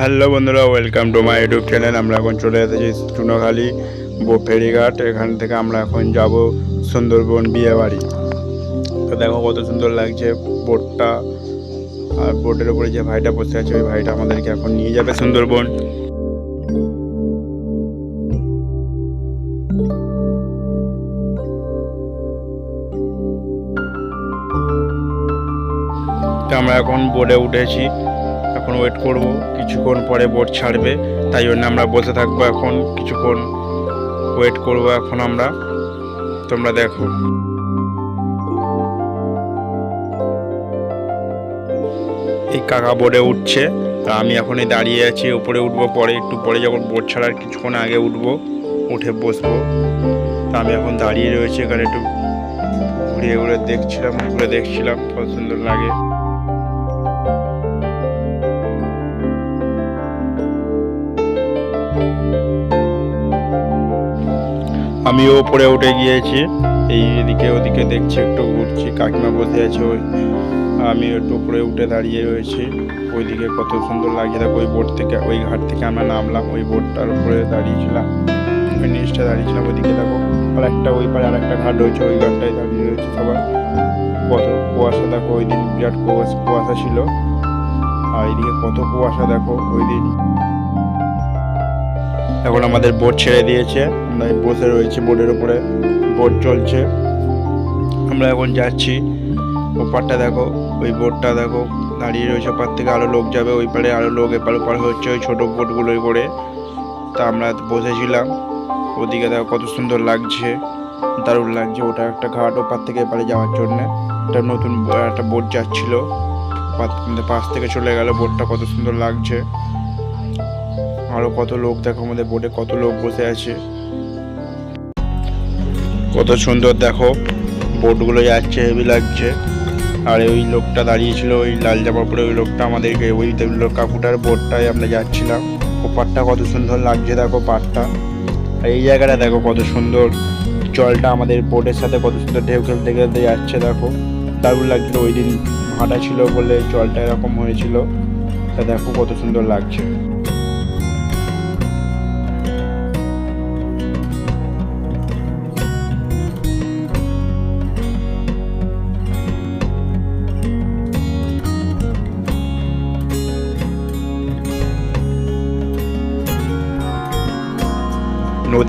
Hello বন্ধুরা welcome to my YouTube channel আমরা এখন চলে এসেছি চুনোখালি ফেরিঘাট। এখান থেকে আমরা এখন যাব সুন্দরবন বিয়ে বাড়ি তো দেখো কত সুন্দর লাগছে বোটটা। আর বোটের উপরে যে ভাইটা বসে আছে, ওই ভাইটা আমাদেরকে এখন নিয়ে যাবে সুন্দরবন। আমরা এখন বোর্ডে উঠেছি। এখন ওয়েট করব, কিছুক্ষণ পরে বোট ছাড়বে, তাই জন্য আমরা বসে থাকব এখন, কিছুক্ষণ ওয়েট করব এখন আমরা। তোমরা দেখো। এই কাকা বোর্ডে উঠছে আর আমি এখন এই দাঁড়িয়ে আছি, উপরে উঠবো, পরে একটু পরে যখন বোট ছাড়ার কিছুক্ষণ আগে উঠবো, উঠে বসবো। তা আমি এখন দাঁড়িয়ে রয়েছি, এখানে একটু ঘুরিয়ে ঘুরে দেখছিলাম ঘুরে দেখছিলাম কত সুন্দর লাগে। আমিও ওপরে উঠে গিয়েছি। এই এদিকে ওদিকে দেখছি একটু ঘুরছি, কাকিমা বসে আছে ওই, আমি একটু উপরে উঠে দাঁড়িয়ে রয়েছি। ওইদিকে কত সুন্দর লাগছে। দেখো ওই বোট থেকে, ওই ঘাট থেকে আমরা নামলাম, ওই বোটটার উপরে দাঁড়িয়েছিলাম। ওই নিচটা দাঁড়িয়েছিলাম ওইদিকে, দেখো। আর একটা ওই পারে আর একটা ঘাট রয়েছে, ওই ঘাটটায় দাঁড়িয়ে রয়েছে। সবাই কত কুয়াশা, দেখো ওই দিন বিরাট কুয়াশা কুয়াশা ছিল। আর এইদিকে কত কুয়াশা, দেখো ওই দিন। এখন আমাদের বোট ছেড়ে দিয়েছে। এই বসে রয়েছি বোটের উপরে। বোট চলছে। আমরা এখন যাচ্ছি। ওপারটা দেখো, ওই বোটটা দেখো, দাঁড়িয়ে রয়েছে ওপার থেকে। আরও লোক যাবে ওই পারে আরও লোক এপার ওপার হচ্ছে ওই ছোটো বোটগুলোই করে। তা আমরা বসেছিলাম। ওদিকে দেখো কত সুন্দর লাগছে, দারুণ লাগছে। ওটা একটা ঘাট ওপার থেকে এপারে যাওয়ার জন্য। একটা নতুন একটা বোট যাচ্ছিল। পাশ থেকে চলে গেল বোটটা, কত সুন্দর লাগছে। আরও কত লোক দেখো আমাদের বোটে, কত লোক বসে আছে। কত সুন্দর দেখো। বোটগুলো যাচ্ছে, হেভি লাগছে। আর ওই লোকটা দাঁড়িয়েছিল, ওই লাল জামা পরে ওই লোকটা আমাদেরকে, ওই কাকুটার বোটটায় আমরা যাচ্ছিলাম। ও পাটটা কত সুন্দর লাগছে দেখো পাটটা আর এই জায়গাটা দেখো কত সুন্দর। জলটা আমাদের বোটের সাথে কত সুন্দর ঢেউ খেলতে খেলতে যাচ্ছে দেখো। দারুণ লাগছিল, ওই দিন ভাটা ছিল বলে জলটা এরকম হয়েছিল। তা দেখো কত সুন্দর লাগছে।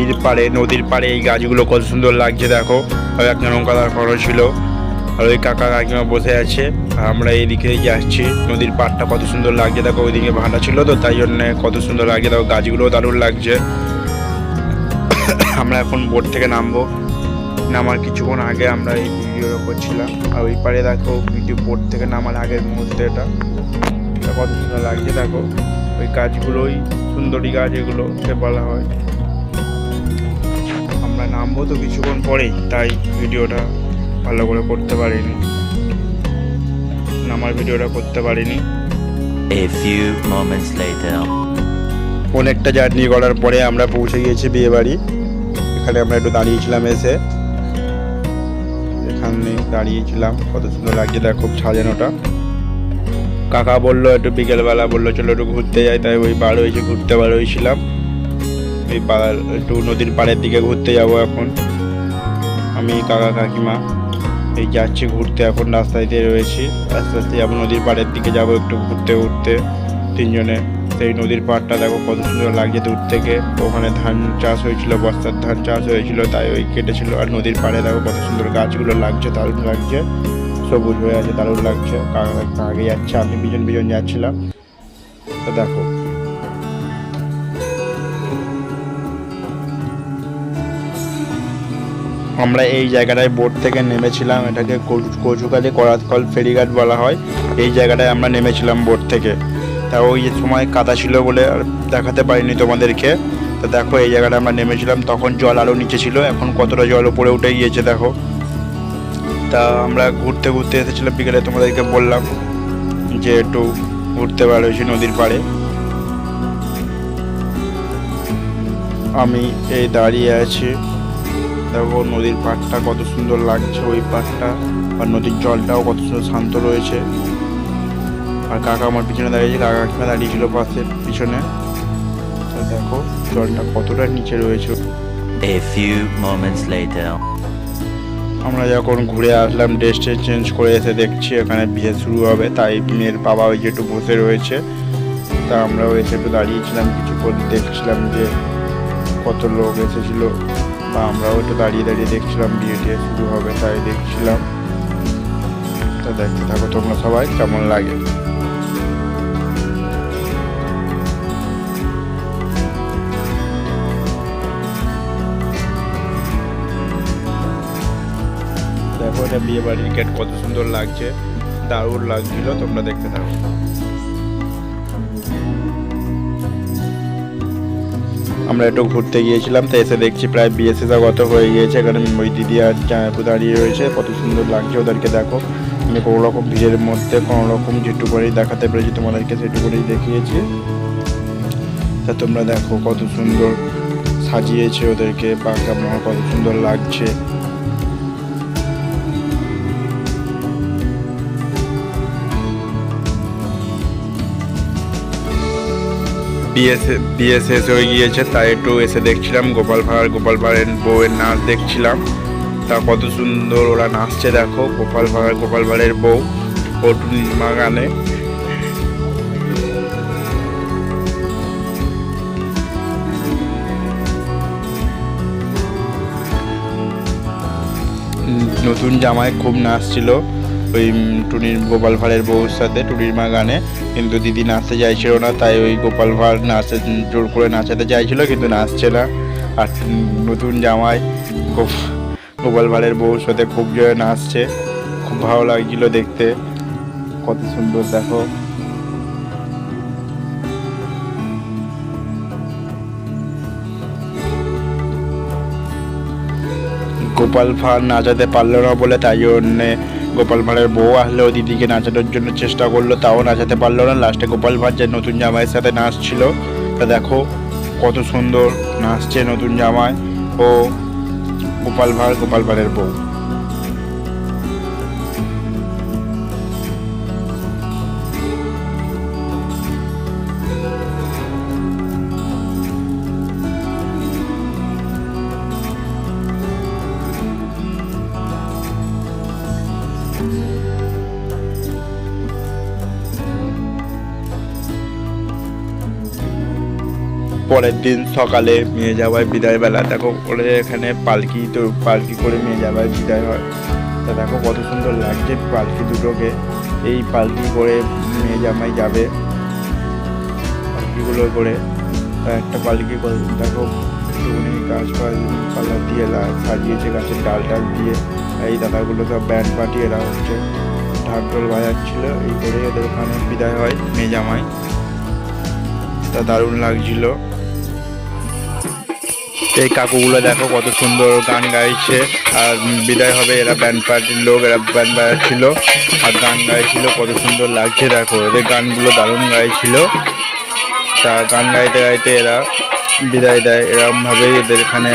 নদীর পাড়ে নদীর পাড়ে এই গাছগুলো কত সুন্দর লাগছে, দেখো। আর একটা নৌকা দাঁড় করানো ছিল। আর ওই কাকা কাকিমা বসে আছে। আমরা এইদিকে যাচ্ছি। নদীর পাড়টা কত সুন্দর লাগছে, দেখো, ওইদিকে ভাটা ছিল তো, তাই জন্য কত সুন্দর লাগছে। দেখো, গাছগুলোও দারুণ লাগছে। আমরা এখন বোট থেকে নামবো। নামার কিছুক্ষণ আগে আমরা এই ভিডিও করছিলাম। আর ওই পাড়ে, দেখো, ভিডিও বোট থেকে নামার আগের মুহূর্তে এটা। কত সুন্দর লাগছে, দেখো। ওই গাছগুলোই সুন্দরী গাছ এগুলো সে বলা হয়। নামবো তো কিছুক্ষণ পরেই তাই ভিডিওটা ভালো করে করতে পারিনি। নামার ভিডিওটা করতে পারিনি। A few moments later. অনেকটা জার্নি করার পরে আমরা পৌঁছে গিয়েছি বিয়ে বাড়ি এখানে আমরা একটু দাঁড়িয়েছিলাম এসে। এখানে দাঁড়িয়েছিলাম কত সুন্দর লাগছে দেখ খুব সাজানোটা। কাকা বলল একটু বিকেলবেলা বলল চলো একটু ঘুরতে যাই। তাই ওই বার হয়েছে ঘুরতে বার হয়েছিলাম। এই পাড়ার একটু নদীর পাড়ের দিকে ঘুরতে যাব এখন। আমি কাকা কাকিমা, এই যাচ্ছি ঘুরতে। এখন রাস্তায় দিয়ে রয়েছি। আস্তে আস্তে যাব নদীর পাড়ের দিকে, যাব একটু ঘুরতে ঘুরতে তিনজনে, সেই নদীর পাড়টা দেখো কত সুন্দর লাগছে দূর থেকে। ওখানে ধান চাষ হয়েছিল, বস্তার ধান চাষ হয়েছিল, তাই ওই কেটেছিল। আর নদীর পাড়ে দেখো কত সুন্দর গাছগুলো লাগছে, দারুণ লাগছে। সবুজ হয়ে আছে, দারুণ লাগছে। কাকা আগে যাচ্ছে, আমি বিজন বিজন যাচ্ছিলাম। তো দেখো আমরা এই জায়গাটায় বোট থেকে নেমেছিলাম, এটাকে কচু- কচুকালি করাতকল ফেরিঘাট বলা হয়, এই জায়গাটায় আমরা নেমেছিলাম বোট থেকে। তা ওই সময় কাদা ছিল বলে আর দেখাতে পারিনি তোমাদেরকে। তো দেখো, এই জায়গাটা আমরা নেমেছিলাম, তখন জল আরও নিচে ছিল, এখন কতটা জল উপরে উঠে গিয়েছে দেখো। তা আমরা ঘুরতে ঘুরতে এসেছিলাম, বিকেলে তোমাদেরকে বললাম যে একটু ঘুরতে বার হয়েছি নদীর পাড়ে। আমি এই দাঁড়িয়ে আছি। দেখো নদীর পাড়টা কত সুন্দর লাগছে ওই পাড়টা। আর নদীর জলটাও কত সুন্দর শান্ত রয়েছে। আর কাকা আমার পিছনে দাঁড়িয়েছে কাকা কাকিমা দাঁড়িয়েছিল পাশে পিছনে। তো দেখো জলটা কতটা নিচে রয়েছে। A few moments later. আমরা যখন ঘুরে আসলাম ড্রেসটা চেঞ্জ করে এসে দেখছি এখানে বিয়ে শুরু হবে। তাই মেয়ের বাবা ওই যে একটু বসে রয়েছে। তা আমরাও এসে একটু দাঁড়িয়েছিলাম কিছুক্ষণ দেখছিলাম যে কত লোক এসেছিল। বা আমরাও একটু দাঁড়িয়ে দাঁড়িয়ে দেখছিলাম বিয়ে শুরু হবে তাই দেখছিলাম। তো দেখতে থাকো তোমরা সবাই, কেমন লাগে। দেখো এটা বিয়ে বাড়ির গেট, কত সুন্দর লাগছে, দারুণ লাগছিল, তোমরা দেখতে থাকো। আমরা একটু ঘুরতে গিয়েছিলাম, তো এসে দেখছি প্রায় বিয়ে গত হয়ে গিয়েছে। এখানে ওই দিদি আর জামাইপু দাঁড়িয়ে রয়েছে। কত সুন্দর লাগছে ওদেরকে দেখো। আমি কোনো রকম ভিড়ের মধ্যে কোনো রকম যেটুকু করেই দেখাতে পেরেছি, তোমাদেরকে সেটু করেই দেখিয়েছি। তা তোমরা দেখো কত সুন্দর সাজিয়েছে ওদেরকে বা কেমন কত সুন্দর লাগছে। বিয়ে বিয়ে শেষ হয়ে গিয়েছে, তাই একটু এসে দেখছিলাম, গোপাল ভাঁড়, গোপাল ভাঁড়ের বউয়ের নাচ দেখছিলাম। তা কত সুন্দর ওরা নাচছে, দেখো, গোপাল ভাঁড়, গোপাল ভাঁড়ের বউ পটু মা গানে নতুন জামায় খুব নাচছিল ওই টুনির, গোপাল ভাঁড়ের বউর সাথে, টুনির মা গানে কিন্তু দিদি নাচতে চাইছিল না, তাই ওই গোপাল ভাঁড় নাচে জোর করে নাচাতে চাইছিল কিন্তু নাচছে না। আর নতুন জামাই গোপ- গোপাল ভাঁড়ের বউর সাথে খুব জোরে নাচছে, খুব ভালো লাগছিল দেখতে। কত সুন্দর, দেখো। গোপাল ভাঁড় নাচাতে পারল না বলে তাই জন্যে গোপাল ভাঁড়ের বউ আসলেও দিদিকে নাচানোর জন্য চেষ্টা করল, তাও নাচাতে পারল না। লাস্টে গোপাল ভাঁড় যে নতুন জামাইয়ের সাথে নাচছিল, তা দেখো কত সুন্দর নাচছে নতুন জামাই। ও গোপাল ভাঁড়, গোপাল ভাঁড়ের বউ। পরের দিন সকালে মেয়ে যাওয়ায় বিদায় বেলা। দেখো ওদের এখানে পালকি তো, পালকি করে মেয়ে যাওয়ায় বিদায় হয়। তা দেখো, কত সুন্দর লাগছে পালকি দুটোকে। এই পালকি করে মেয়ে জামাই যাবে। পালকিগুলো করে একটা পালকি করে, দেখো, টুনি গাছপালা দিয়ে লা- সাজিয়েছে গাছের ডাল ডাল দিয়ে। এই দাদাগুলো সব ব্যান্ড পার্টি এরা হচ্ছে। ঢাক ঢোল বাজাচ্ছিল, এই করে এদের ওখানে বিদায় হয় মেয়ে জামাই। তা দারুণ লাগছিল। এই কাকুগুলো দেখো কত সুন্দর গান গাইছে। আর বিদায় হবে এরা ব্যান্ড পার্টির লোক, এরা ব্যান্ড বাজাচ্ছিল। আর গান গাইছিল, কত সুন্দর লাগছে দেখো। এদের গানগুলো দারুণ গাইছিল। তা গান গাইতে গাইতে এরা বিদায় দেয়। এরকম ভাবেই এদের এখানে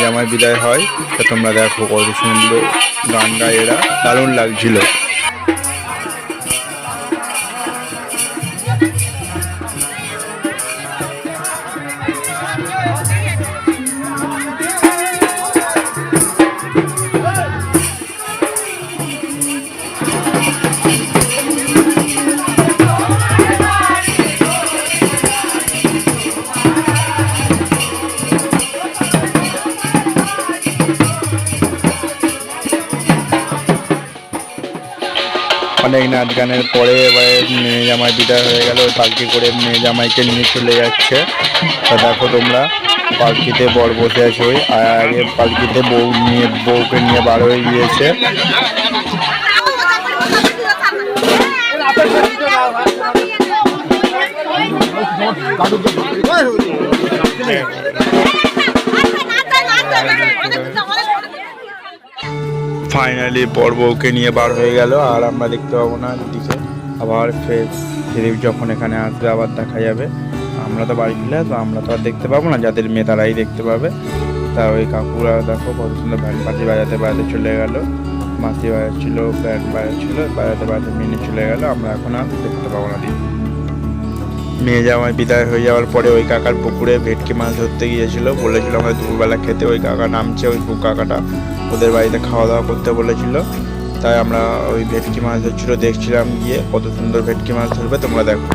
জামাই বিদায় হয়। তা তোমরা দেখো কত সুন্দর গান গায় এরা। দারুণ লাগছিল। অনেক নাচ গানের পরে এবারে মেয়ে জামাই বিদায় হয়ে গেল, পালকি করে মেয়ে জামাইকে নিয়ে চলে যাচ্ছে। তা দেখো তোমরা, পালকিতে বর বসে আছে ওই, আর আগে পালকিতে বউ নিয়ে, বউকে নিয়ে বার হয়ে গিয়েছে। ফাইনালি বর বউকে নিয়ে বার হয়ে গেল, আর আমরা দেখতে পাবো না দিদিকে আবার ফের ফিরে যখন এখানে আসবে, আবার দেখা যাবে। আমরা তো বাড়ি ফিরে তো আমরা তো আর দেখতে পাবো না, যাদের মেয়ে তারাই দেখতে পাবে। তা ওই কাকুরা, দেখো কত সুন্দর ব্যান্ড পার্টি বাজাতে বাজাতে চলে গেল। মাসি বাজাচ্ছিল ব্যান্ড বাজাচ্ছিল, বাজাতে বাজাতে মিনি চলে গেল, আমরা এখন আর দেখতে পাবো না দিন মেয়ে জামাই বিদায় হয়ে যাওয়ার পরে ওই কাকার পুকুরে ভেটকি মাছ ধরতে গিয়েছিল, বলেছিল আমাদের দুপুরবেলা খেতে। ওই কাকা নামছে, ওই কাকাটা। ওদের বাড়িতে খাওয়া দাওয়া করতে বলেছিল। তাই আমরা ওই ভেটকি মাছ ধরছিল, দেখছিলাম গিয়ে কত সুন্দর ভেটকি মাছ ধরবে, তোমরা দেখো।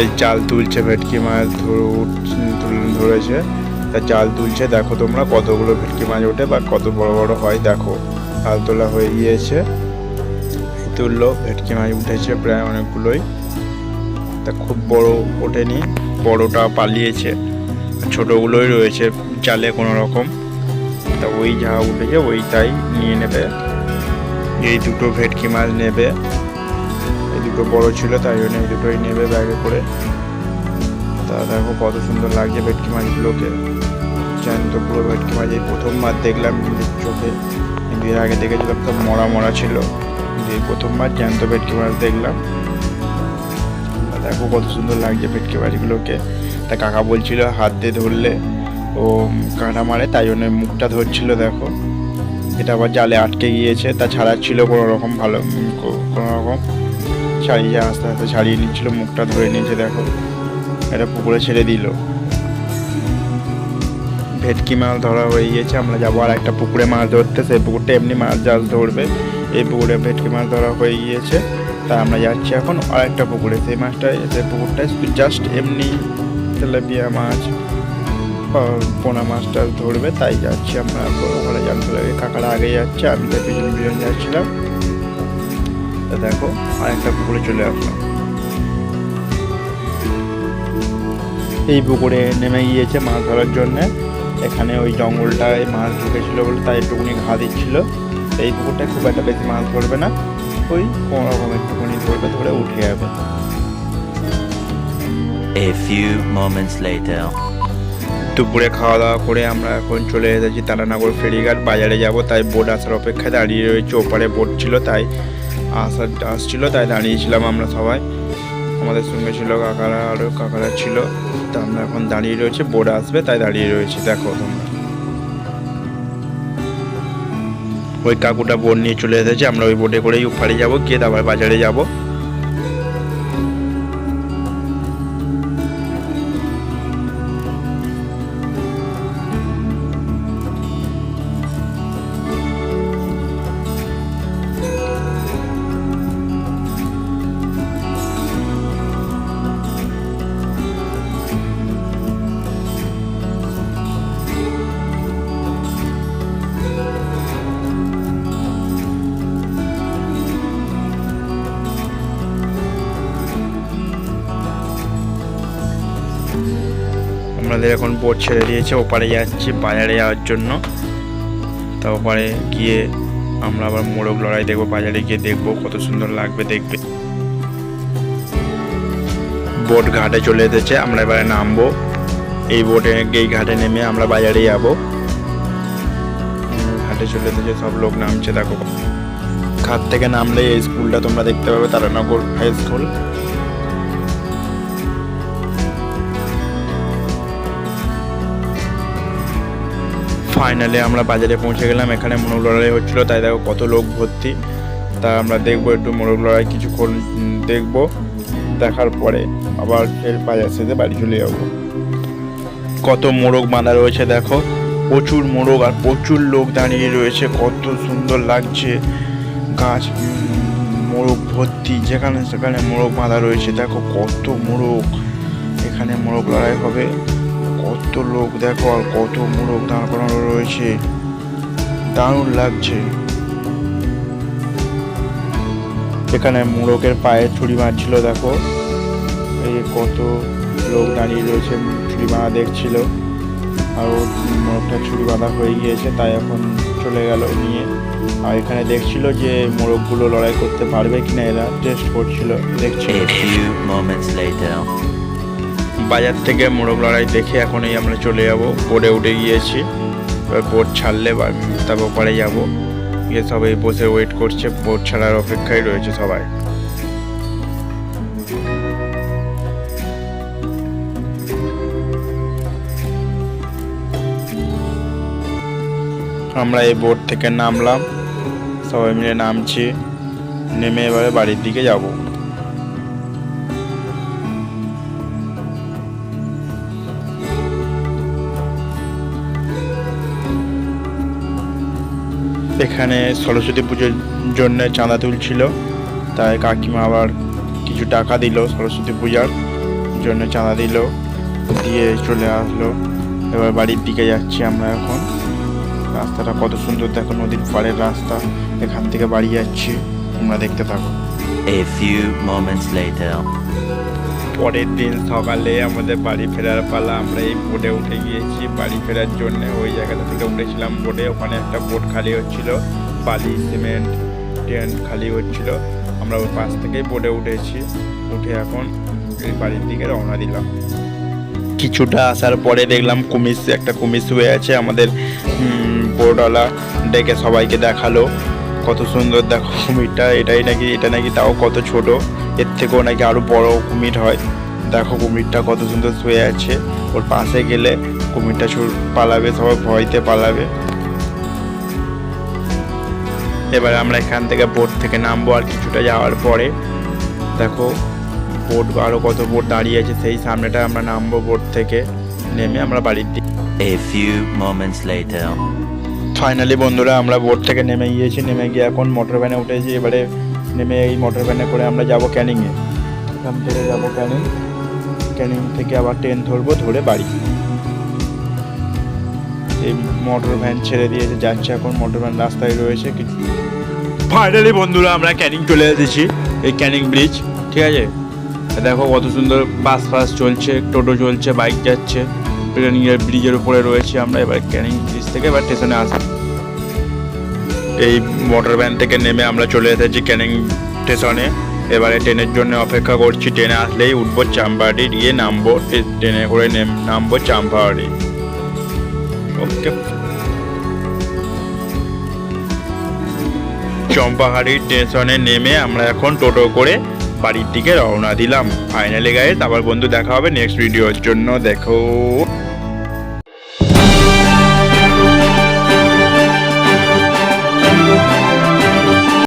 এই জাল তুলছে ভেটকি মাছ ধরেছে। তা জাল তুলছে, দেখো তোমরা কতগুলো ভেটকি মাছ ওঠে বা কত বড় বড় হয়, দেখো। জাল তোলা হয়ে গিয়েছে। তুললো, ভেটকি মাছ উঠেছে প্রায় অনেকগুলোই। তা খুব বড় ওঠেনি, বড়টা পালিয়েছে। ছোটোগুলোই রয়েছে জালে কোনো রকম তা ওই যা উঠেছে ওইটাই নিয়ে নেবে। এই দুটো ভেটকি মাছ নেবে। এই দুটো বড় ছিল, তাই জন্য এই দুটোই নেবে ব্যাগে করে। তা দেখো কত সুন্দর লাগছে ভেটকি মাছগুলোকে। জ্যান্ত পুরো ভেটকি মাছ, এই প্রথমবার দেখলাম নিজের চোখে। কিন্তু এর আগে দেখেছিলাম সব মরা মরা ছিল। কিন্তু এই প্রথমবার জ্যান্ত ভেটকি মাছ দেখলাম। দেখো কত সুন্দর লাগছে ভেটকি মাছগুলোকে। তা কাকা বলছিল হাত দিয়ে ধরলে। ও কাঁটা মারে তাই জন্য মুখটা ধরছিল, দেখো। এটা আবার জালে আটকে গিয়েছে, তা ছাড়াচ্ছিল কোনো রকম ভালো কোনো রকম ছাড়িয়ে আস্তে আস্তে ছাড়িয়ে নিচ্ছিল, মুখটা ধরে নিয়েছে, দেখো। এটা পুকুরে ছেড়ে দিল। ভেটকি মাছ ধরা হয়ে গিয়েছে, আমরা যাব আর একটা পুকুরে মাছ ধরতে। সেই পুকুরটা এমনি মাছ জাল ধরবে। এই পুকুরে ভেটকি মাছ ধরা হয়ে গিয়েছে, তা আমরা যাচ্ছি এখন আর একটা পুকুরে। সেই মাছটায় সেই পুকুরটায় জাস্ট এমনি তেলাপিয়া মাছ পোনা মাছটা ধরবে, তাই যাচ্ছি আমরা ওখানে জাল ফেলে কাকারা আগে যাচ্ছে, আমি তো পিছন পিছন যাচ্ছিলাম। তা দেখো আর একটা পুকুরে চলে আসলাম। এই পুকুরে নেমে গিয়েছে মাছ ধরার জন্যে। এখানে ওই জঙ্গলটায় মাছ ঢুকেছিল বলে তাই একটুকুনি ঘা দিচ্ছিল। এই পুকুরটায় খুব একটা বেশি মাছ ধরবে না, ওই কোনো রকম একটুকুনি ধরবে, ধরে উঠে যাবে। A few moments later. দুপুরে খাওয়া দাওয়া করে আমরা এখন চলে এসেছি তারানগর ফেরিঘাট। বাজারে যাব, তাই বোট আসার অপেক্ষায় দাঁড়িয়ে রয়েছে। ওপারে বোট ছিল, তাই আসার আসছিল, তাই দাঁড়িয়েছিলাম আমরা সবাই। আমাদের সঙ্গে ছিল কাকারা আরও কাকারা ছিল। তা আমরা এখন দাঁড়িয়ে রয়েছে বোট আসবে, তাই দাঁড়িয়ে রয়েছি। দেখো ওই কাকুটা বোট নিয়ে চলে এসেছে, আমরা ওই বোটে করেই ওপারে যাব, গিয়ে তারপর বাজারে যাব। আমাদের এখন বোট ছেড়ে দিয়েছে, ওপারে যাচ্ছি, বাজারে যাওয়ার জন্য। তা ওপারে গিয়ে আমরা আবার মোরগ লড়াই দেখব, বাজারে গিয়ে দেখব, কত সুন্দর লাগবে দেখবে বোট ঘাটে চলে এসেছে, আমরা এবারে নামবো। এই বোটে এই ঘাটে নেমে আমরা বাজারে যাব। ঘাটে চলে এসেছে, সব লোক নামছে, দেখো। ঘাট থেকে নামলে এই স্কুলটা তোমরা দেখতে পাবে, তারানগর হাই স্কুল ফাইনালি আমরা বাজারে পৌঁছে গেলাম। এখানে মোরগ লড়াই হচ্ছিল, তাই দেখো কত লোক ভর্তি। তা আমরা দেখব, একটু মোরগ লড়াই কিছুক্ষণ দেখব। দেখার পরে আবার ফের বাজার শেষে বাড়ি চলে যাব। কত মোরগ বাঁধা রয়েছে, দেখো। প্রচুর মোরগ আর প্রচুর লোক দাঁড়িয়ে রয়েছে। কত সুন্দর লাগছে। গাছ, মোরগ ভর্তি, যেখানে সেখানে মোরগ বাঁধা রয়েছে। দেখো কত মোরগ। এখানে মোরগ লড়াই হবে। কত লোক দেখো আর কত মোরগ দাঁড় করানো রয়েছে। দারুণ লাগছে। এখানে মোরগের পায়ে ছুরি মারছিল, দেখো। এই কত লোক দাঁড়িয়ে রয়েছে, ছুরি মারা দেখছিল। আর ও ছুরি বাঁধা হয়ে গিয়েছে, তাই এখন চলে গেল নিয়ে। আর এখানে দেখছিল যে মোরগগুলো লড়াই করতে পারবে কিনা, এরা টেস্ট করছিল, দেখছিল। বাজার থেকে মোরগ লড়াই দেখে এখনই আমরা চলে যাব। বোর্ডে উঠে গিয়েছি। এবার বোট ছাড়লে তারপর পরে যাব। গিয়ে সবাই বসে ওয়েট করছে। বোট ছাড়ার অপেক্ষায় রয়েছে সবাই। আমরা এই বোট থেকে নামলাম। সবাই মিলে নামছি। নেমে এবারে বাড়ির দিকে যাব। এখানে সরস্বতী পুজোর জন্য চাঁদা তুলছিল। তাই কাকিমা আবার কিছু টাকা দিল সরস্বতী পূজার জন্য চাঁদা দিল। দিয়ে চলে আসলো। এবার বাড়ির দিকে যাচ্ছি আমরা এখন। রাস্তাটা কত সুন্দর দেখো, নদীর পাড়ের রাস্তা। এখান থেকে বাড়ি যাচ্ছি, তোমরা দেখতে থাকো। A few moments later. পরের দিন সকালে আমাদের বাড়ি ফেরার পালা, আমরা এই বোটে উঠে গিয়েছি। বাড়ি ফেরার জন্য ওই জায়গাটা থেকে উঠেছিলাম বোটে ওখানে একটা বোট খালি হচ্ছিল, বালি সিমেন্ট টেন্ট খালি হচ্ছিল। আমরা ওই পাশ থেকেই বোটে উঠেছি। উঠে এখন বাড়ির দিকে রওনা দিলাম। কিছুটা আসার পরে দেখলাম কুমির, একটা কুমির শুয়ে আছে। আমাদের বোর্ডওয়ালা ডেকে সবাইকে দেখাল। কত সুন্দর দেখো কুমিরটা, এটাই নাকি, এটা নাকি তাও কত ছোট। এর থেকেও নাকি আরও বড় কুমির হয়। দেখো কুমিরটা কত সুন্দর শুয়ে আছে। ওর পাশে গেলে কুমিরটা পালাবে, সবাই ভয়তে পালাবে। এবার আমরা এখান থেকে বোট থেকে নামবো আর কিছুটা যাওয়ার পরে। দেখো বোট, আরও কত বোট দাঁড়িয়ে আছে, সেই সামনেটা আমরা নামবো বোট থেকে। নেমে আমরা বাড়ির দিকে A few moments later. Finally বন্ধুরা, আমরা বোট থেকে নেমে গিয়েছি। নেমে গিয়ে এখন মোটর ভ্যানে উঠেছি। এবারে নেমে এই মোটর ভ্যানে করে আমরা যাব ক্যানিংয়ে। এখান থেকে যাব ক্যানিং। ক্যানিং থেকে আবার ট্রেন ধরবো, ধরে বাড়ি। এই মোটর ভ্যান ছেড়ে দিয়েছে, যাচ্ছে এখন। মোটর ভ্যান রাস্তায় রয়েছে। কিছু ফাইনালি বন্ধুরা, আমরা ক্যানিং চলে এসেছি। এই ক্যানিং ব্রিজ ঠিক আছে? দেখো কত সুন্দর বাস ফাস চলছে, টোটো চলছে বাইক যাচ্ছে। এর ব্রিজের উপরে রয়েছে আমরা, এবার ক্যানিং ব্রিজ থেকে এবার স্টেশনে আসব। এই মোটর ভ্যান থেকে নেমে আমরা চলে এসেছি ক্যানিং স্টেশনে এবারে ট্রেনের জন্য অপেক্ষা করছি, ট্রেনে আসলেই উঠবো চাম্পাহাটি গিয়ে নামবো ট্রেনে করে নেম- নামবো চাম্পাহাটি ওকে চম্পাহাড়ি স্টেশনে নেমে আমরা এখন টোটো করে বাড়ির দিকে রওনা দিলাম। ফাইনালি গায়ে আবার বন্ধু দেখা হবে নেক্সট ভিডিওর জন্য। দেখো।